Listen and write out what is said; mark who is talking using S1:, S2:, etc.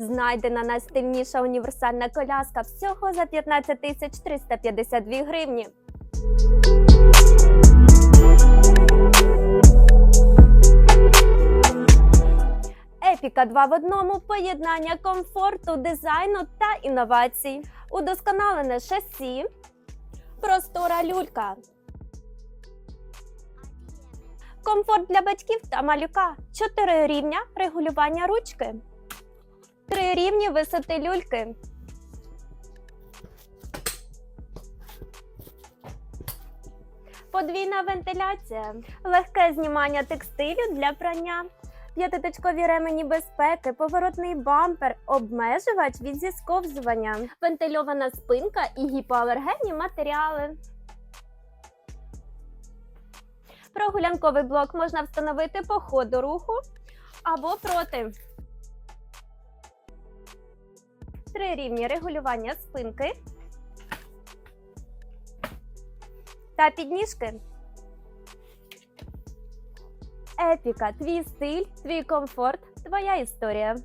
S1: Знайдена найстильніша універсальна коляска всього за 15 тисяч 352 гривні. Епіка 2 в одному поєднання комфорту, дизайну та інновацій. Удосконалене шасі, простора люлька. Комфорт для батьків та малюка. 4 рівня регулювання ручки. 3 рівні висоти люльки. Подвійна вентиляція, легке знімання текстилю для прання, п'ятиточкові ремені безпеки, поворотний бампер, обмежувач від зісковзування, вентильована спинка і гіпоалергенні матеріали. Прогулянковий блок можна встановити по ходу руху або проти. Три рівні регулювання спинки та підніжки. Епіка, твій стиль, твій комфорт, твоя історія.